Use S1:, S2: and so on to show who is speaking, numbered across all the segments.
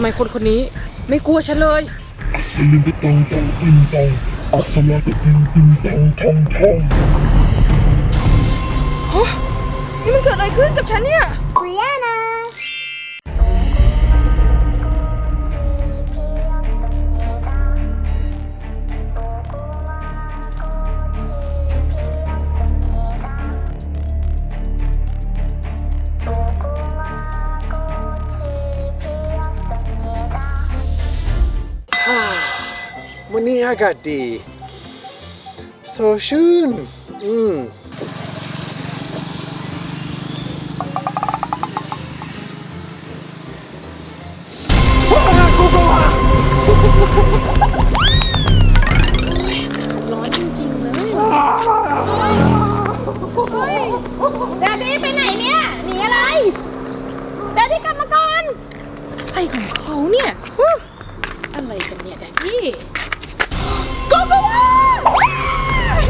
S1: ไมคนคนนี้ไม่กลัวฉันเลย
S2: อัศลินก็ตองตองติงตองอัศลาก็ติงติงตองทองทอง
S1: นี่มันเกิดอะไรขึ้นกับฉันเนี่ย
S3: วันนี้อากาศดีโซชื่น อืม
S4: แดดดี้ไปไหนเนี่ย หนีอะไรแดดดี้กลับมาก่อน
S1: อะไรของเขาเนี่ย อะไรกันเนี่ยแดดดี้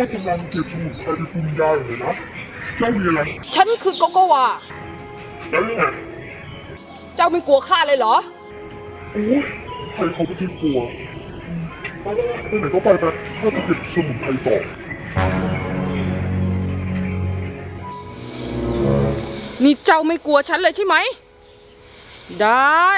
S4: ยโกโกวา
S2: อะไรของเจ้าเนี่ยข้ากำลังเก็บสมุนไพรที่คุณยายเลยนะ เจ้ามีอะไร
S1: ฉันคือโกโกวา
S2: แล้วยังไง
S1: เจ้าไม่กลัวข้าเลยเหรอ
S2: โอ้ยใครเขาไม่คิดกลัวไปไปไปไหนก็ไปไปข้าจะเก็บสมุนไพรต่อ
S1: นี่เจ้าไม่กลัวฉันเลยใช่ไหม ได้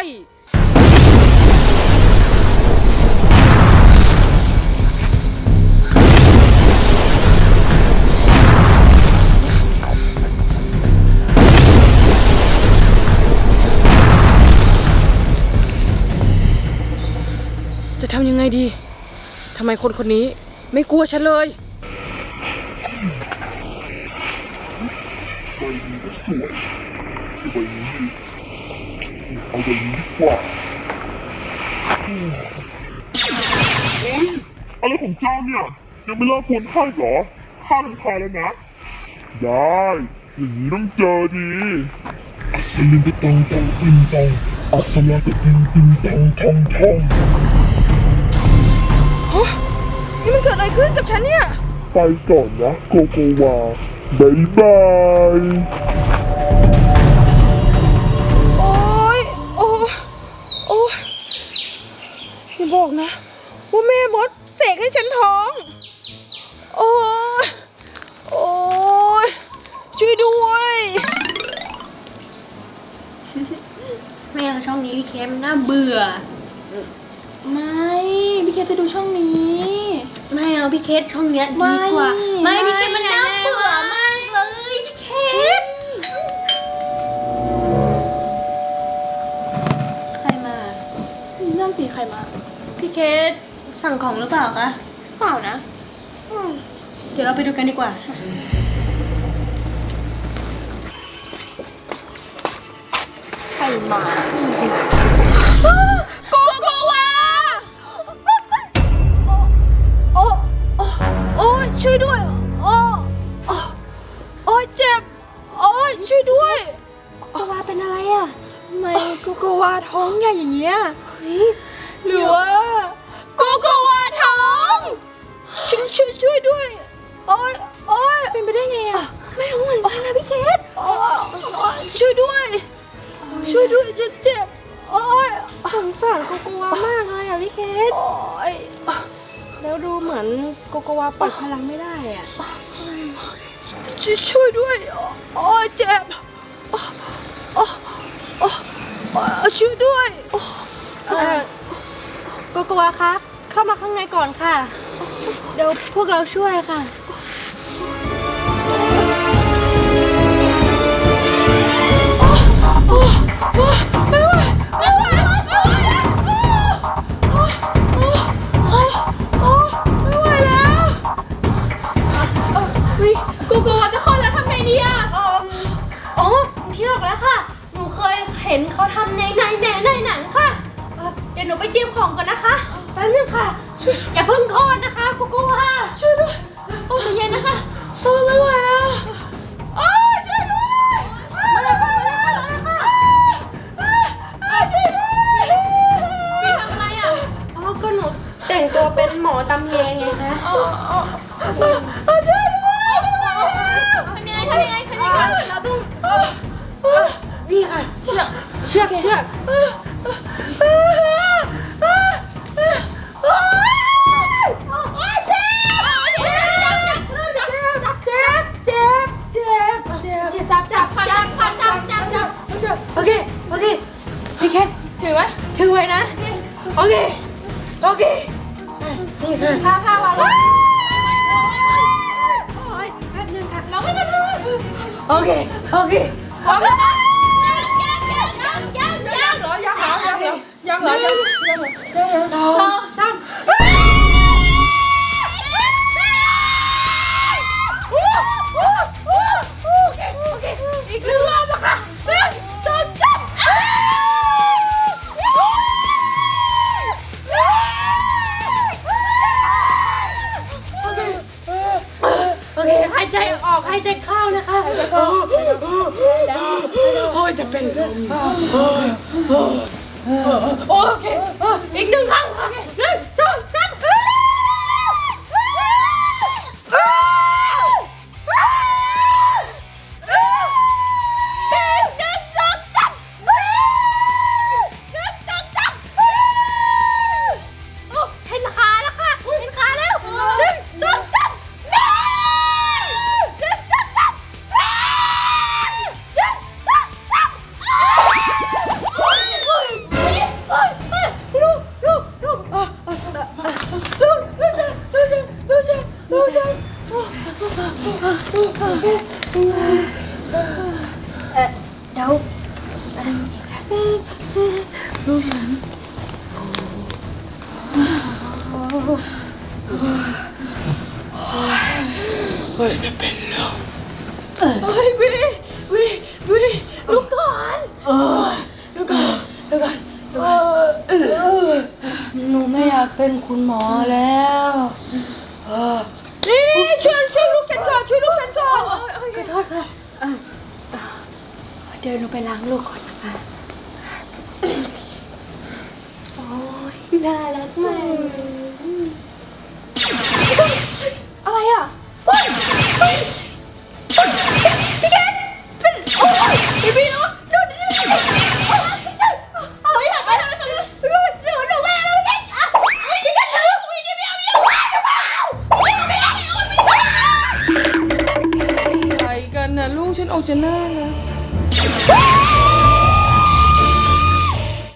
S1: งไงดี ทำไมคนคนนี้ไม่กลัวฉันเลย
S2: ใบนี้ก็สวยใบนี้ดีเอาใบนี้ดีกว่าอืมเฮ้ยอะไรของเจ้าเนี่ย ยังไม่เลิกกวนข้าอีกเหรอ ข้าลำคาญแล้วนะ ได้อย่างนี้ต้องเจอดี อัศลินก็ตองตองติงตองอัศลาก็ติงติงตองทองทอง
S1: ขึ้นกับฉันเนี่ย
S2: ไปก่อนนะโกโกวาบายบาย
S1: โอ๊ยโอ้ยโอ้ยอย่าบอกนะ ว่าแม่มดเสกให้ฉันท้อง โอ้ยโอ้ยช่วยด้วย
S4: ไม่เอาช่องนี้พี่เคมน่าเบื่อ
S5: ไม่ พี่เคจะดูช่องนี้
S4: ไม่เอาพี่เคสช่องเนี้ยดีกว่า
S5: ไม่
S4: ไม่พี่เคสมัน
S5: ไม่
S4: น่า
S5: ไม่
S4: เบื่อมากเลยพี่เคส
S5: ใครมานั่นสิใครมา
S4: พี่เคสสั่งของหรือเปล่าคะ
S5: เปล่านะ
S4: เดี๋ยวเราไปดูกันดีกว่า
S5: ใครมา
S1: โกโช่วยด้วยโอ้โอ้โอ้ยเจ็บ โอ้ยช่วยด้วย
S5: โกวาเป็นอะไรอะทำไมโกโกวาท้องใหญ่อย่างเงี้ย
S1: หรือว่าโกโกวาท้องช่วยช่วยช่วยด้วย โอ้ยโอ้ย
S5: เป็นไปได้ไงอะ
S1: ไม่รู้เหมือนกันนะพี่เคสช่วยด้วย ช่วยด้วยฉันเจ็บ โอ้ย
S5: สงสารโกโกวามากเลยอะพี่เคส
S1: โอ้ย
S5: แล้วดูเหมือนโกโกวาปล่อยพลังไม่ได้อะ
S1: ช่วยช่วยด้วยโอ้ยเจ็บโอ้โอ้โอ้โอ้ช่วยด้วย
S5: เออโกโกวาคะ เข้ามาข้างในก่อนค่ะ เดี๋ยวพวกเราช่วยค่ะ ยโกโกวาจะคลอดแล้วทำไงดีอะ
S4: อ๋อพี่บอกแล้วค่ะ หนูเคยเห็นเขาทำในในในในหนังค่ะ
S5: เอ่อเดี๋ยวหนูไปเตรียมของก่อนนะคะแป๊บนึงค่ะอย่าเพิ่งคลอดนะคะกูกลัวช่วยด้วยใจเย็นนะคะ
S1: โอ้ไม่ไหวแล้ว
S5: นี่ค่ะเชือกเชือกเชือก
S1: เจ็บเจ็บเจ็บเจ็บ
S5: จับจับจับจับจับจับจับ
S1: เจ็บโอเค โอเคพี่แคท
S5: ถือไว้
S1: ถือไว้นะ โอเค โอเค
S5: นี่ค่ะผ้าผ้าวางำ
S1: โอเคโย
S5: จะ
S1: เป็นลม
S5: โอเคอีกหนึ่งครั้งโอเค ลูก
S1: ฉัน
S5: เฮ้
S1: ยจะเป็นลม
S5: เฮ้ยวิวิวิลูกก่อนลูกก่อนลูกก่อนหนูไม่อยากเป็นคุณหมอแล้ว
S1: นี่นี่ช่วยช่วยลูกฉันก่อนช่วยลูกฉันก่อน
S5: ขอโทษค่ะเดี๋ยวหนูไปล้างลูกก่อนนะคะ โอ้ย น่ารักมาก